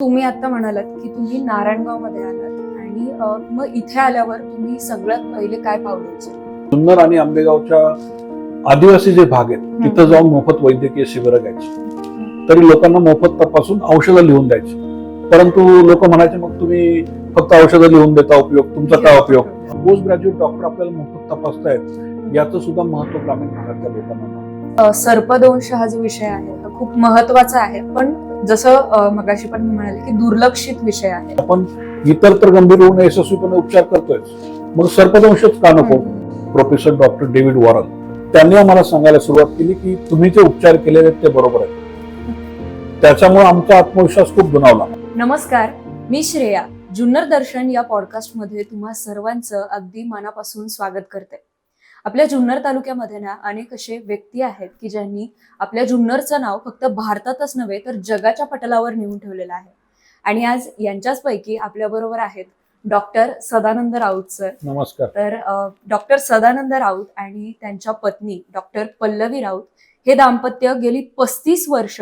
तुम्ही आता म्हणालात की तुम्ही नारायणगावमध्ये आलात आणि मग इथे आल्यावर तुम्ही सगळ्यात पहिले काय पावलं उचललं? जुन्नर आणि आंबेगावच्या आदिवासी जे भाग आहेत तिथं जाऊन मोफत वैद्यकीय शिबिरं घ्यायची. तरी लोकांना मोफत तपासून औषधं लिहून द्यायची. परंतु लोक म्हणायचे मग तुम्ही फक्त औषधं लिहून देता उपयोग? तुमचा काय उपयोग? पोस्ट ग्रॅज्युएट डॉक्टर आपल्याला मोफत तपासतायत. याचं सुद्धा महत्त्व ग्रामीण भागातल्या लोकांना सर्पदंश हा जो विषय आहे हा खूप महत्त्वाचा आहे. पण जसं मगाशी पण मी म्हणाले की दुर्लक्षित विषय आहे. आपण इतर तर गंभीर रुग्ण यशस्वीपणे उपचार करतोय मग सर्पदंशच का नको? प्रोफेसर डॉक्टर डेव्हिड वॉरन त्यांनी आम्हाला सांगायला सुरुवात केली की तुम्ही जे उपचार केलेले आहेत ते बरोबर आहेत. त्याच्यामुळे आमचा आत्मविश्वास खूप दुणावला नमस्कार मी श्रेया. जुन्नर दर्शन या पॉडकास्टमध्ये तुम्हा सर्वांचं अगदी मनापासून स्वागत करते. आपल्या जुन्नर तालुक्यामध्ये ना अनेक असे व्यक्ती आहेत की ज्यांनी आपल्या जुन्नरचं नाव फक्त भारतातच नव्हे तर जगाच्या पटलावर नेऊन ठेवलेलं आहे. आणि आज यांच्याच पैकी आपल्याबरोबर आहेत डॉक्टर सदानंद राऊत सर. नमस्कार. तर डॉक्टर सदानंद राऊत आणि त्यांच्या पत्नी डॉक्टर पल्लवी राऊत हे दाम्पत्य गेली पस्तीस वर्ष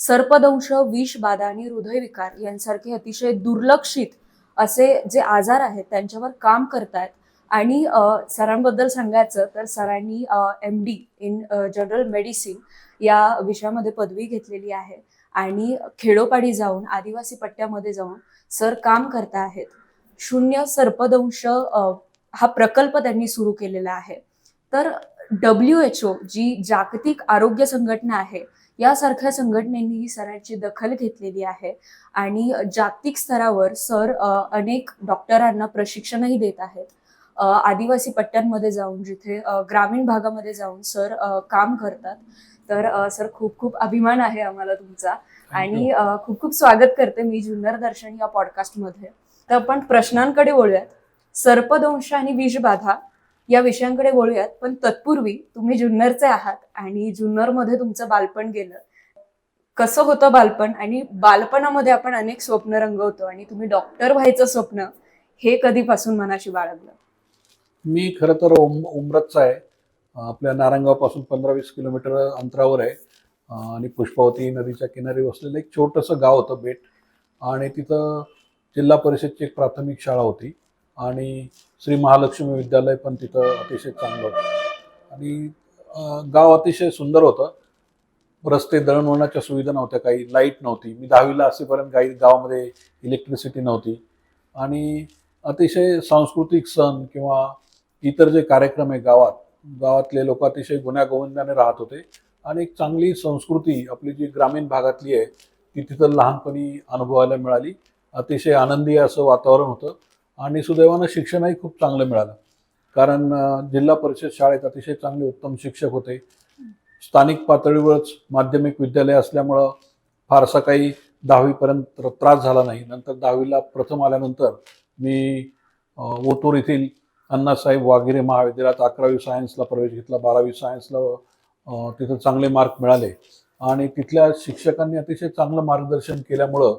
सर्पदंश विष बाधा आणि हृदयविकार यांसारखे अतिशय दुर्लक्षित असे जे आजार आहेत त्यांच्यावर काम करतायत. आणि सरांबद्दल सांगायचं तर सरांनी M D in general medicine या विषयामध्ये पदवी घेतलेली आहे. आणि खेडोपाडी जाऊन आदिवासी पट्ट्यामध्ये जाऊन सर काम करत आहेत. शून्य सर्पदंश हा प्रकल्प त्यांनी सुरू केलेला आहे. तर डब्ल्यू एच ओ जी जागतिक आरोग्य संघटना आहे यासारख्या संघटनेनी ही सरांची दखल घेतलेली आहे. आणि जागतिक स्तरावर सर अनेक डॉक्टरांना प्रशिक्षणही देत आहेत. आदिवासी पट्ट्यांमध्ये जाऊन जिथे ग्रामीण भागामध्ये जाऊन सर काम करतात. तर सर खूप खूप अभिमान आहे आम्हाला तुमचा. आणि खूप खूप स्वागत करते मी जुन्नर दर्शन या पॉडकास्टमध्ये. तर आपण प्रश्नांकडे वळूयात. सर्पदंश आणि विषबाधा या विषयांकडे वळूयात. पण तत्पूर्वी तुम्ही जुन्नरचे आहात आणि जुन्नरमध्ये तुमचं बालपण गेलं. कसं होतं बालपण? आणि बालपणामध्ये आपण अनेक स्वप्न रंगवतो आणि तुम्ही डॉक्टर व्हायचं स्वप्न हे कधीपासून मनाशी बाळगलं? मी खरं तर उम उमरतचा आहे. आपल्या नारायणगावपासून पंधरा वीस किलोमीटर अंतरावर आहे. आणि पुष्पावती नदीच्या किनारी वसलेलं एक छोटंसं गाव होतं बेट. आणि तिथं जिल्हा परिषदची एक प्राथमिक शाळा होती. आणि श्री महालक्ष्मी विद्यालय पण तिथं अतिशय चांगलं होतं. आणि गाव अतिशय सुंदर होतं. रस्ते दळणवळणाच्या सुविधा नव्हत्या काही लाइट नव्हती. मी दहावीला असेपर्यंत काही गावामध्ये इलेक्ट्रिसिटी नव्हती. आणि अतिशय सांस्कृतिक सण किंवा इतर जे कार्यक्रम आहे गावात गावातले लोक अतिशय गुण्यागोविंदाने राहत होते. आणि एक चांगली संस्कृती आपली जी ग्रामीण भागातली आहे ती तिथं लहानपणी अनुभवायला मिळाली. अतिशय आनंदी असं वातावरण होतं. आणि सुदैवानं शिक्षणही खूप चांगलं मिळालं. कारण जिल्हा परिषद शाळेत अतिशय चांगले उत्तम शिक्षक होते. स्थानिक पातळीवरच माध्यमिक विद्यालय असल्यामुळं फारसा काही दहावीपर्यंत त्रास झाला नाही. नंतर दहावीला प्रथम आल्यानंतर मी ओतूर येथील अण्णासाहेब वाघिरे महाविद्यालयात अकरावी सायन्सला प्रवेश घेतला बारावी सायन्सला तिथं चांगले मार्क मिळाले. आणि तिथल्या शिक्षकांनी अतिशय चांगलं मार्गदर्शन केल्यामुळं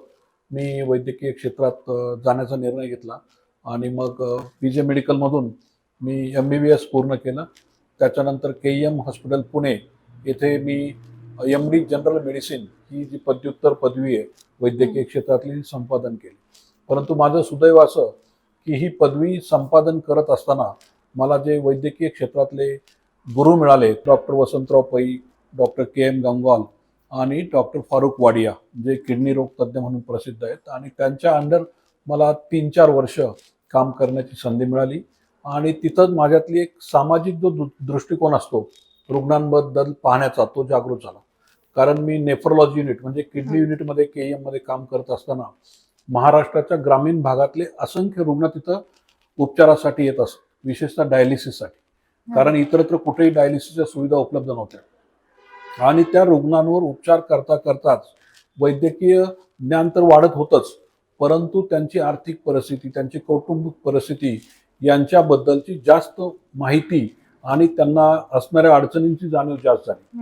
मी वैद्यकीय क्षेत्रात जाण्याचा निर्णय घेतला. आणि मग पी जे मेडिकलमधून मी एम बी बी एस पूर्ण केलं. त्याच्यानंतर के एम हॉस्पिटल पुणे येथे मी एम डी जनरल मेडिसिन ही जी पदव्युत्तर पदवी आहे वैद्यकीय क्षेत्रातली संपादन केली. परंतु माझं सुदैव असं की ही पदवी संपादन करत असताना मला जे वैद्यकीय क्षेत्रातले गुरु मिळाले डॉक्टर वसंतराव पै डॉक्टर के एम गंगवाल आणि डॉक्टर फारुख वाडिया जे किडनी रोग तज्ज्ञ म्हणून प्रसिद्ध आहेत आणि त्यांच्या अंडर मला तीन चार वर्ष काम करण्याची संधी मिळाली आणि तिथंच माझ्यातली एक सामाजिक जो दृ- दृष्टिकोन असतो रुग्णांबद्दल पाहण्याचा तो जागृत झाला कारण मी नेफ्रोलॉजी युनिट म्हणजे किडनी. युनिटमध्ये के मध्ये काम करत असताना महाराष्ट्राच्या ग्रामीण भागातले असंख्य रुग्ण तिथं उपचारासाठी येत असत विशेषतः डायलिसिससाठी कारण इतरत्र कुठेही डायलिसिसच्या सुविधा उपलब्ध नव्हत्या. आणि त्या रुग्णांवर उपचार करता करताच वैद्यकीय ज्ञान तर वाढत होतंच परंतु त्यांची आर्थिक परिस्थिती त्यांची कौटुंबिक परिस्थिती यांच्याबद्दलची जास्त माहिती आणि त्यांना असणाऱ्या अडचणींची जाणीव जास्त झाली.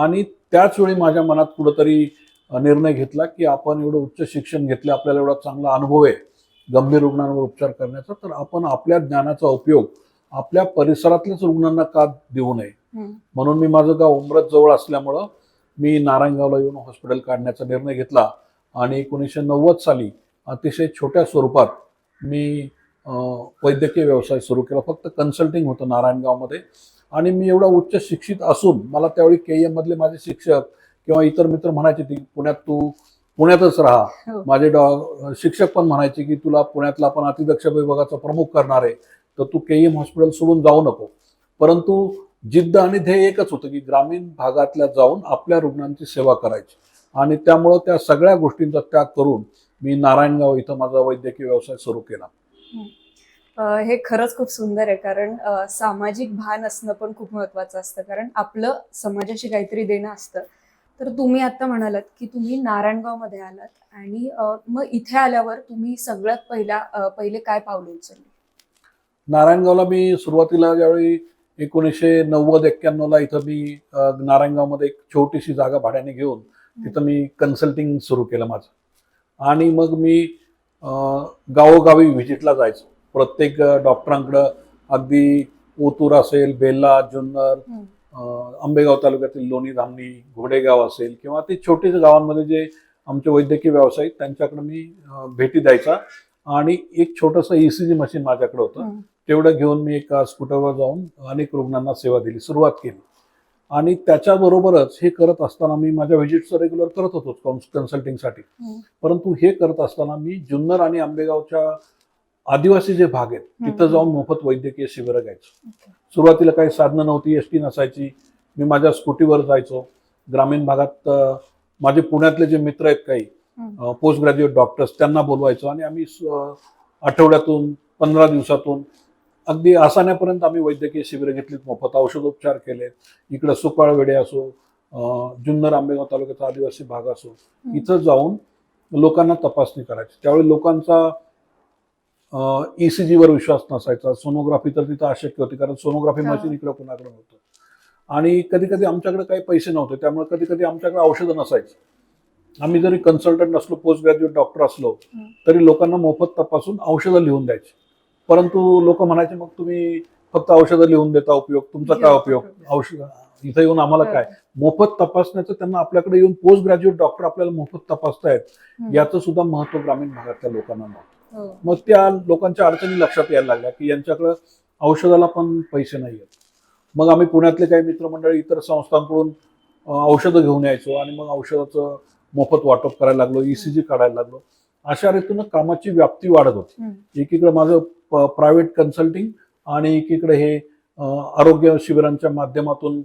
आणि त्याच वेळी माझ्या मनात कुठंतरी निर्णय घेतला की आपण एवढं उच्च शिक्षण घेतलं आपल्याला एवढा चांगला अनुभव आहे गंभीर रुग्णांवर उपचार करण्याचा तर आपण आपल्या ज्ञानाचा उपयोग आपल्या परिसरातल्याच रुग्णांना का देऊ नये. म्हणून मी माझं गाव उमरत जवळ असल्यामुळं मी नारायणगावला येऊन हॉस्पिटल काढण्याचा निर्णय घेतला आणि एकोणीसशे नव्वद साली अतिशय छोट्या स्वरूपात मी वैद्यकीय व्यवसाय सुरू केला फक्त कन्सल्टिंग होतं नारायणगावमध्ये आणि मी एवढा उच्च शिक्षित असून मला त्यावेळी के एम मधले माझे शिक्षक किंवा इतर मित्र म्हणायचे की पुण्यात तू पुण्यातच राहा. हो. माझे डॉ शिक्षक पण म्हणायचे की तुला पुण्यातला आपण अतिदक्ष विभागाचा प्रमुख करणार आहे तर तू के एम हॉस्पिटल सोडून जाऊ नको. परंतु जिद्द आणि ध्येय एकच होतं की ग्रामीण भागातल्या जाऊन आपल्या रुग्णांची सेवा करायची. आणि त्यामुळं त्या सगळ्या गोष्टींचा त्याग करून मी नारायणगाव इथं माझा वैद्यकीय व्यवसाय सुरू केला. हे. खरंच खूप सुंदर आहे कारण सामाजिक भान असणं पण खूप महत्वाचं असतं. कारण आपलं समाजाशी काहीतरी देणं असतं. तर तुम्ही आता म्हणालात की तुम्ही नारायणगावमध्ये आलात आणि मग इथे आल्यावर तुम्ही सगळ्यात पहिला पहिले काय पावलं उचलली? नारायणगावला मी सुरुवातीला ज्यावेळी एकोणीसशे नव्वद एक्क्याण्णवला इथं मी नारायणगावमध्ये एक छोटीशी जागा भाड्याने घेऊन तिथं मी कन्सल्टिंग सुरू केलं माझं. आणि मग मी गावोगावी व्हिजिटला जायचो. प्रत्येक डॉक्टरांकडं अगदी ओतूर असेल बेल्ला जुन्नर आंबेगाव तालुक्यातील लोणी धामणी घोडेगाव असेल किंवा ते छोटे गावांमध्ये जे आमचे वैद्यकीय व्यावसायिक त्यांच्याकडे मी भेटी द्यायचा आणि एक छोटंसं ई सी जी मशीन माझ्याकडे होतं. तेवढं घेऊन मी एका स्कूटरवर जाऊन अनेक रुग्णांना सेवा दिली सुरुवात केली आणि त्याच्याबरोबरच हे करत असताना मी माझ्या व्हिजिटचं रेग्युलर करत होतो कन्सल्टिंगसाठी. परंतु हे करत असताना मी जुन्नर आणि आंबेगावच्या आदिवासी जे भाग आहेत तिथं. जाऊन मोफत वैद्यकीय शिबिरं घ्यायचो. सुरुवातीला काही साधनं नव्हती एस टी नसायची मी माझ्या स्कूटीवर जायचो ग्रामीण भागात माझे पुण्यातले जे मित्र आहेत काही. पोस्ट ग्रॅज्युएट डॉक्टर्स त्यांना बोलवायचो आणि आम्ही आठवड्यातून पंधरा दिवसातून अगदी आसाण्यापर्यंत आम्ही वैद्यकीय शिबिरं घेतलीत मोफत औषधोपचार केलेत इकडं सुकाळवेडे असो जुन्नर आंबेगाव तालुक्याचा आदिवासी भाग असो इथं जाऊन लोकांना तपासणी करायची त्यावेळी लोकांचा ई सी जीवर विश्वास नसायचा. सोनोग्राफी तर तिथं अशक्य होती कारण सोनोग्राफी. मशीन इकडं कुणाकडे नव्हतं. आणि कधी कधी आमच्याकडे काही पैसे नव्हते त्यामुळे कधी कधी आमच्याकडे औषधं नसायची. आम्ही जरी कन्सल्टंट असलो पोस्ट ग्रॅज्युएट डॉक्टर असलो. तरी लोकांना मोफत तपासून औषधं लिहून द्यायची. परंतु लोक म्हणायचे मग तुम्ही फक्त औषधं लिहून देता उपयोग? तुमचा काय उपयोग? औषध? इथं येऊन आम्हाला काय? मोफत तपासण्याचं त्यांना आपल्याकडे येऊन पोस्ट ग्रॅज्युएट डॉक्टर आपल्याला मोफत तपासतायत. याचं सुद्धा महत्त्व ग्रामीण भागातल्या लोकांना नव्हतं. मग त्या लोकांच्या अडचणी लक्षात यायला लागल्या की यांच्याकडं औषधाला पण पैसे नाही आहेत मग आम्ही पुण्यातले काही मित्रमंडळी इतर संस्थांकडून औषधं घेऊन यायचो आणि मग औषधाचं मोफत वाटप करायला लागलो ईसीजी काढायला लागलो. अशा रीतीनं कामाची व्याप्ती वाढत होती. एकीकडे माझं प्रायव्हेट कन्सल्टिंग आणि एकीकडे हे आरोग्य शिबिरांच्या माध्यमातून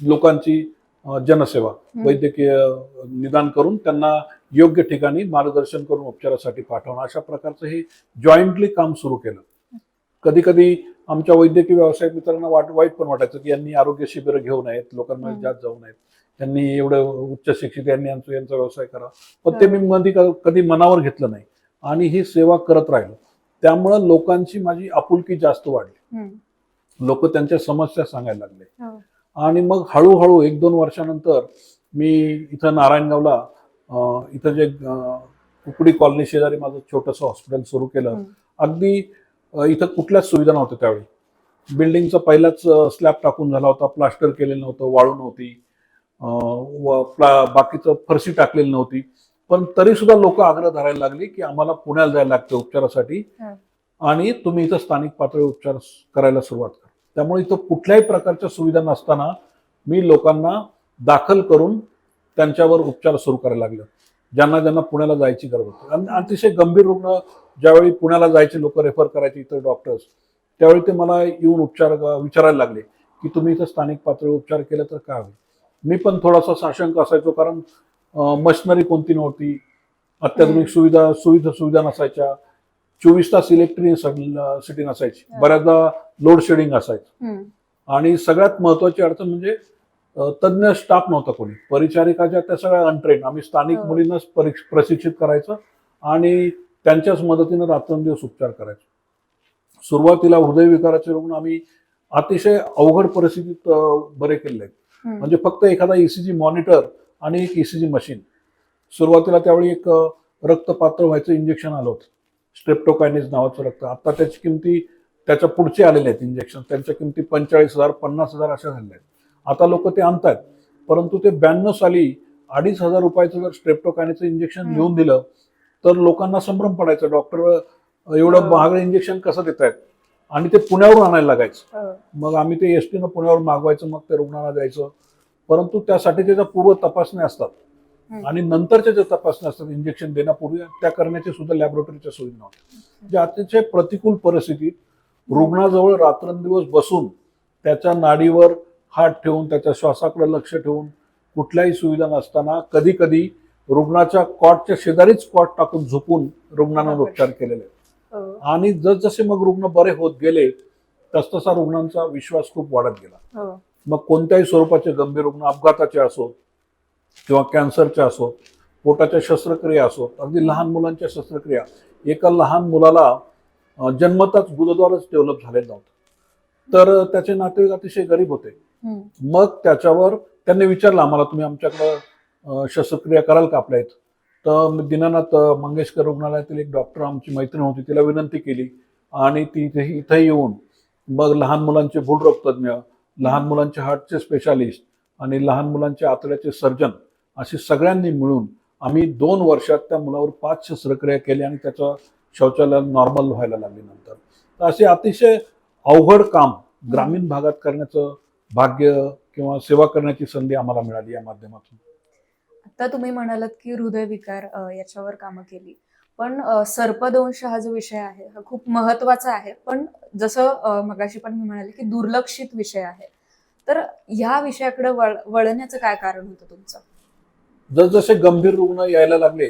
लोकांची जनसेवा. वैद्यकीय निदान करून त्यांना योग्य ठिकाणी मार्गदर्शन करून उपचारासाठी पाठवणं. अशा प्रकारचं हे जॉईंटली काम सुरू केलं. कधी कधी आमच्या वैद्यकीय व्यावसायिक मित्रांना वाट वाईट पण वाटायचं की यांनी आरोग्य शिबिरं घेऊ नयेत लोकांमध्ये हम्म. जात जाऊ नयेत. त्यांनी एवढं उच्च शिक्षित यांनी यांचा यांचा व्यवसाय करा. पण ते मी मध्ये कधी मनावर घेतलं नाही. आणि ही सेवा करत राहिलो. त्यामुळं लोकांची माझी आपुलकी जास्त वाढली. लोक त्यांच्या समस्या सांगायला लागले. हो. आणि मग हळूहळू एक दोन वर्षानंतर मी इथं नारायणगावला इथं जे कुकडी कॉलनी शेजारी माझं छोटंसं हॉस्पिटल सुरू केलं. अगदी इथं कुठल्याच सुविधा नव्हत्या त्यावेळी. बिल्डिंगचा पहिलाच स्लॅब टाकून झाला होता प्लास्टर केलेलं नव्हतं वाळू नव्हती अं, व प्ला- बाकीचं फरशी टाकलेली नव्हती. पण तरी सुद्धा लोक आग्रह धरायला लागली की आम्हाला पुण्याला जायला लागतं उपचारासाठी. आणि तुम्ही इथं स्थानिक पातळीवर उपचार करायला सुरुवात करा. त्यामुळे इथं कुठल्याही प्रकारच्या सुविधा नसताना मी लोकांना दाखल करून त्यांच्यावर उपचार सुरू करायला लागले. ज्यांना ज्यांना पुण्याला जायची गरज होती. आणि अतिशय गंभीर रुग्ण ज्यावेळी पुण्याला जायचे लोक रेफर करायचे इतर डॉक्टर्स त्यावेळी ते मला येऊन उपचार विचारायला लागले की तुम्ही इथं स्थानिक पातळीवर उपचार केले तर काय होईल? मी पण थोडासा साशंक असायचो कारण मशिनरी कोणती नव्हती अत्याधुनिक सुविधा सुविधा सुविधा नसायच्या. चोवीस तास इलेक्ट्रिसिटी नसायची हा. बऱ्याचदा लोड शेडिंग असायचं. आणि सगळ्यात महत्वाची अडचण म्हणजे तज्ज्ञ स्टाफ नव्हता कोणी परिचारिकाच्या त्या सगळ्या अनट्रेन आम्ही स्थानिक हो. परीक्ष प्रशिक्षित करायचं आणि त्यांच्याच मदतीनं रात्रंदिवस उपचार करायचो सुरुवातीला हृदयविकाराचे रुग्ण आम्ही अतिशय अवघड परिस्थितीत बरे केले आहेत. म्हणजे फक्त एखादा ईसीजी मॉनिटर आणि एक ईसीजी मशीन सुरुवातीला त्यावेळी एक अ, रक्त पातळ व्हायचं इंजेक्शन आलं होतं स्ट्रेप्टोकायनिस नावाचं रक्त आता त्याची किमती त्याच्या पुढचे आलेले आहेत इंजेक्शन त्यांच्या किमती पंचेचाळीस हजार पन्नास हजार अशा झालेल्या आहेत आता लोक ते आणतात परंतु ते ब्याण्णव साली अडीच हजार रुपयाचं जर स्ट्रेप्टोकायनेचं इंजेक्शन. घेऊन दिलं तर लोकांना संभ्रम पडायचा डॉक्टर एवढं हो. महागडं इंजेक्शन कसं देत आहेत आणि ते पुण्यावरून आणायला लागायचं हो. मग आम्ही ते एस टीनं पुण्यावर मागवायचं मग ते रुग्णाला द्यायचं परंतु त्यासाठी त्याच्या पूर्व तपासण्या असतात. आणि नंतरच्या ज्या तपासण्या असतात इंजेक्शन देण्यापूर्वी त्या करण्याची सुद्धा लॅबोरेटरीच्या सोयी नव्हत्या ज्या अतिशय प्रतिकूल परिस्थितीत रुग्णाजवळ रात्रंदिवस बसून त्याच्या नाडीवर हात ठेवून त्याच्या श्वासाकडे लक्ष ठेवून कुठल्याही सुविधा नसताना कधी कधी रुग्णाच्या कॉटच्या शेजारीच कॉट टाकून झोपून बापरे. उपचार केलेले. हो. आणि जसजसे मग रुग्ण बरे होत गेले तसतसा रुग्णांचा विश्वास खूप वाढत गेला हो. मग कोणत्याही स्वरूपाचे गंभीर रुग्ण अपघाताचे असोत किंवा कॅन्सरचे असोत पोटाच्या शस्त्रक्रिया असोत अगदी लहान मुलांच्या शस्त्रक्रिया एका लहान मुलाला जन्मताच गुदद्वारच डेव्हलप झालेलं नव्हतं. तर त्याचे नातेवाईक अतिशय गरीब होते. मग त्याच्यावर त्यांनी विचारलं आम्हाला तुम्ही आमच्याकडं शस्त्रक्रिया कराल का आपल्या इथं? तर दीनानाथ मंगेशकर रुग्णालयातील एक डॉक्टर आमची मैत्रीण होती तिला विनंती केली आणि ती इथे येऊन मग लहान मुलांचे भूलरोगतज्ञ लहान मुलांचे हार्टचे स्पेशालिस्ट आणि लहान मुलांचे आतड्याचे सर्जन असे सगळ्यांनी मिळून आम्ही दोन वर्षात त्या मुलावर पाच शस्त्रक्रिया केल्या आणि त्याचं शौचालय नॉर्मल व्हायला लागले नंतर. तर असे अतिशय अवघड काम ग्रामीण भागात करण्याचं भाग्य किंवा सेवा करण्याची संधी आम्हाला मिळाली या माध्यमातून. आता तुम्ही म्हणालात की हृदयविकार याच्यावर कामं केली. पण सर्पदंश हा जो विषय आहे हा खूप महत्त्वाचा आहे. पण जसं मगाशी पण मी म्हणाले की दुर्लक्षित विषय आहे. तर ह्या विषयाकडे वळ वळण्याचं काय कारण होतं तुमचं? जसजसे गंभीर रुग्ण यायला लागले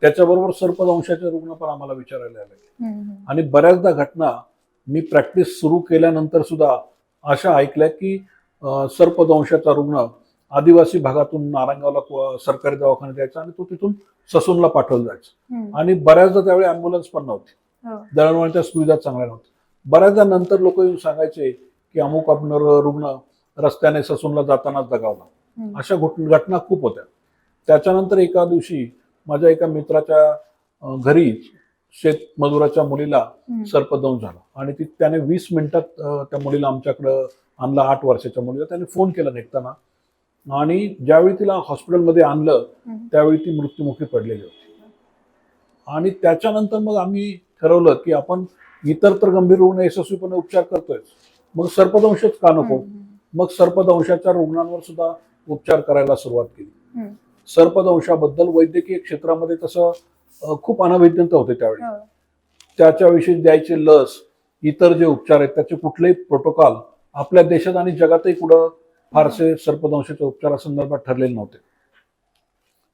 त्याच्याबरोबर सर्पदंशाचे रुग्ण पण आम्हाला विचारायला लागले. आणि बऱ्याचदा घटना मी प्रॅक्टिस सुरू केल्यानंतर सुद्धा अशा ऐकल्या की सर्पदंशाचा रुग्ण आदिवासी भागातून नारायणगावला सरकारी दवाखान्यात यायचा आणि तो तिथून ससूनला पाठवला जायचा. आणि बऱ्याचदा त्यावेळी अँब्युलन्स पण नव्हती. हो. दळणवळणच्या सुविधा चांगल्या नव्हत्या. बऱ्याचदा नंतर लोक येऊन सांगायचे की अमुक आपण रुग्ण रस्त्याने ससूनला जातानाच दगावला. अशा घट- घटना खूप होत्या. त्याच्यानंतर एका दिवशी माझ्या एका मित्राच्या घरी शेतमजुराच्या मुलीला. सर्पदंश झाला आणि ती त्याने वीस मिनिटात त्या मुलीला आमच्याकडं आणला आठ वर्षाच्या मुलीला त्याने फोन केला निघताना आणि ज्यावेळी तिला हॉस्पिटलमध्ये आणलं. त्यावेळी ती मृत्युमुखी पडलेली होती आणि त्याच्यानंतर मग आम्ही ठरवलं की आपण इतर तर गंभीर रुग्ण यशस्वीपणे उपचार करतोय मग सर्पदंशच का नको. मग सर्पदंशाच्या रुग्णांवर सुद्धा उपचार करायला सुरुवात केली. सर्पदंशाबद्दल वैद्यकीय क्षेत्रामध्ये तसं खूप अनभिज्ञता होते त्यावेळी. हो. त्याच्याविषयी द्यायचे लस इतर जे उपचार आहेत त्याचे कुठलेही प्रोटोकॉल आपल्या देशात आणि जगातही कुठं फारसे सर्पदंशाच्या उपचारासंदर्भात ठरलेले नव्हते.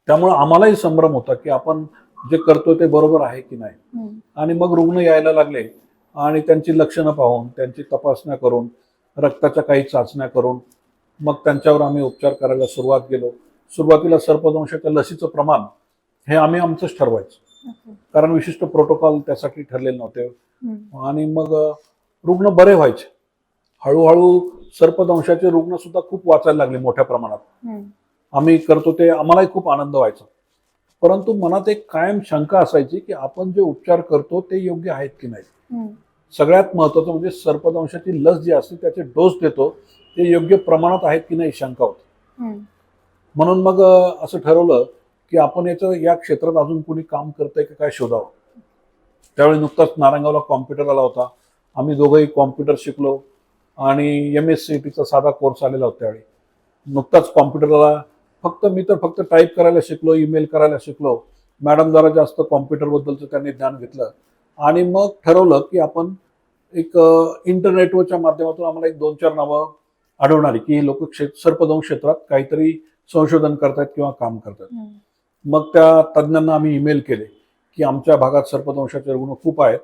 त्यामुळे आम्हालाही संभ्रम होता की आपण जे करतोय ते बरोबर आहे की नाही. आणि मग रुग्ण यायला लागले आणि त्यांची लक्षणं पाहून त्यांची तपासण्या करून रक्ताच्या काही चाचण्या करून मग त्यांच्यावर आम्ही उपचार करायला सुरुवात केलो. सुरुवातीला सर्पदंशाच्या लसीचं प्रमाण हे आम्ही आमचंच ठरवायचं. कारण विशिष्ट प्रोटोकॉल त्यासाठी ठरलेले नव्हते. आणि मग रुग्ण बरे व्हायचे हळूहळू सर्पदंशाचे रुग्ण सुद्धा खूप वाचायला लागले मोठ्या प्रमाणात. आम्ही करतो ते आम्हालाही खूप आनंद व्हायचा परंतु मनात एक कायम शंका असायची की आपण जे उपचार करतो ते योग्य आहेत की नाही. सगळ्यात महत्वाचं म्हणजे सर्पदंशाची लस जी असते त्याचे डोस देतो ते योग्य प्रमाणात आहेत की नाही शंका होती. म्हणून मग असं ठरवलं की आपण याचं या क्षेत्रात अजून कोणी काम करतंय का काय शोधावं. त्यावेळी नुकताच नारायणगावला कॉम्प्युटर आला होता. आम्ही दोघंही कॉम्प्युटर शिकलो आणि एम एस सी टीचा साधा कोर्स आलेला होता त्यावेळी. नुकताच कॉम्प्युटरला फक्त मी तर फक्त टाईप करायला शिकलो ईमेल करायला शिकलो. मॅडम जरा जास्त कॉम्प्युटरबद्दलचं त्यांनी ज्ञान घेतलं. आणि मग ठरवलं की आपण एक इंटरनेटवरच्या माध्यमातून आम्हाला एक दोन चार नावं आढळणारी की लोक क्षेत्र सर्पदंश क्षेत्रात काहीतरी संशोधन करतायत किंवा काम करतायत हम्म. मग त्या तज्ज्ञांना आम्ही ईमेल केले की आमच्या भागात सर्पदंशाचे रुग्ण खूप आहेत.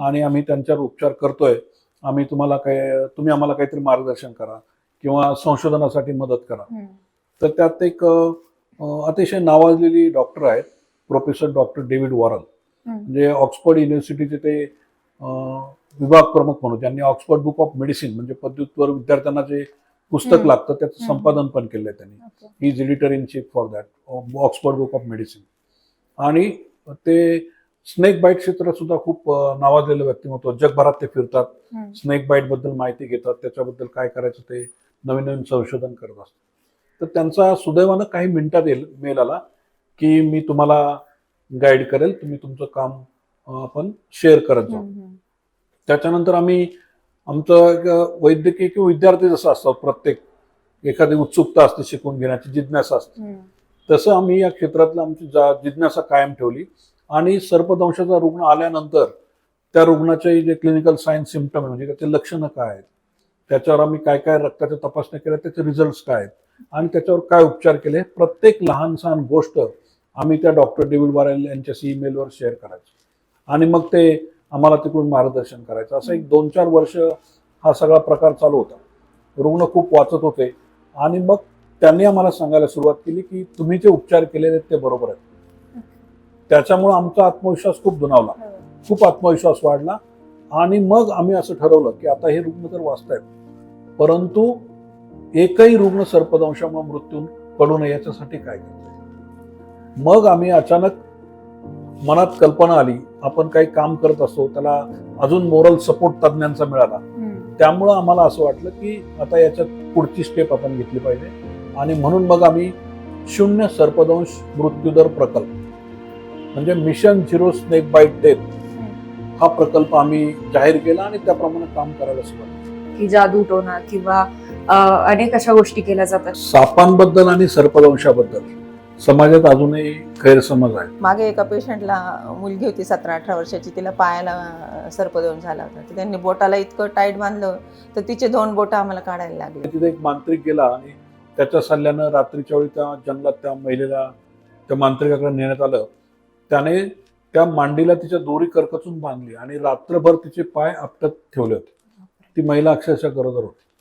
आणि आम्ही त्यांच्यावर उपचार करतोय आम्ही तुम्हाला काय तुम्ही आम्हाला काहीतरी मार्गदर्शन करा किंवा संशोधनासाठी मदत करा. तर त्यात एक अतिशय नावाजलेली डॉक्टर आहेत प्रोफेसर डॉक्टर डेव्हिड हम्म. म्हणजे ऑक्सफर्ड युनिव्हर्सिटीचे ते विभाग प्रमुख म्हणून त्यांनी ऑक्सफर्ड बुक ऑफ मेडिसिन म्हणजे पदव्युत्तर विद्यार्थ्यांना जे पुस्तक. लागतं त्याचं. संपादन पण केलंय त्यांनी. He is editor in chief for that Oxford book of medicine आणि ते स्नेक बाईट क्षेत्रात सुद्धा खूप नावाजलेलं व्यक्तिमत्व जगभरात ते फिरतात. स्नेक बाईटबद्दल माहिती घेतात त्याच्याबद्दल काय करायचं ते नवीन नवीन संशोधन करत असतात तर त्यांचा सुदैवानं काही मिनिटात येईल मेल आला की मी तुम्हाला गाईड करेल तुम्ही तुमचं काम आपण शेअर करत जाऊ. त्याच्यानंतर आम्ही आमचं एक वैद्यकीय किंवा विद्यार्थी जसं असतात प्रत्येक एखादी उत्सुकता असते शिकून घेण्याची जिज्ञासा असते. तसं आम्ही या क्षेत्रातलं आमची जा जिज्ञासा कायम ठेवली. आणि सर्पदंशाचा रुग्ण आल्यानंतर त्या रुग्णाचे जे क्लिनिकल सायन्स सिम्पटम आहे म्हणजे त्याचे लक्षणं काय आहेत? त्याच्यावर आम्ही काय काय रक्ताच्या तपासण्या केल्या त्याचे रिझल्ट काय आहेत? आणि त्याच्यावर काय उपचार केले? प्रत्येक लहान सहान गोष्ट आम्ही त्या डॉक्टर डेव्हिड वारेल यांच्याशी ईमेलवर शेअर करायचो. आणि मग ते आम्हाला तिकडून मार्गदर्शन करायचं. असं एक दोन चार वर्ष हा सगळा प्रकार चालू होता. रुग्ण खूप वाचत होते. आणि मग त्यांनी आम्हाला सांगायला सुरुवात केली की तुम्ही जे उपचार केलेले आहेत ते बरोबर आहेत. त्याच्यामुळे आमचा आत्मविश्वास खूप दुणावला. खूप आत्मविश्वास वाढला. आणि मग आम्ही असं ठरवलं की आता हे रुग्ण तर वाचतायत. परंतु एकही रुग्ण सर्पदंशामुळे मृत्यू पडू नये याच्यासाठी काय करतोय? मग आम्ही अचानक मनात कल्पना आली आपण काही काम करत असतो त्याला अजून मोरल सपोर्ट तज्ज्ञांचा मिळाला. त्यामुळं आम्हाला असं वाटलं की आता याच्यात पुढची स्टेप आपण घेतली पाहिजे. आणि म्हणून मग आम्ही शून्य सर्पदंश मृत्यूदर प्रकल्प म्हणजे mission zero snake bite death हा प्रकल्प आम्ही जाहीर केला आणि त्याप्रमाणे काम करायला सुरुवात. की जादू टोना किंवा अनेक अशा गोष्टी केल्या जातात. सापांबद्दल आणि सर्पदंशाबद्दल. समाजात अजूनही गैरसमज आहे मागे एका पेशंटला मुलगी होती सतरा अठरा वर्षाची तिला पायाला अं, सर्पदंश झाला होता. तर त्यांनी बोटाला इतकं टाईट बांधलं तर तिचे दोन बोटं आम्हाला काढायला लागले. तिथे एक मांत्रिक गेला आणि त्याच्या सल्ल्यानं रात्रीच्या वेळी त्या जंगलात त्या महिलेला त्या मांत्रिकाकडे नेण्यात आलं. त्याने त्या मांडीला तिच्या दोरी करकचून बांधली आणि रात्रभर तिचे पाय आपटत ठेवले होते ती महिला अक्षरशः गरोदर होती.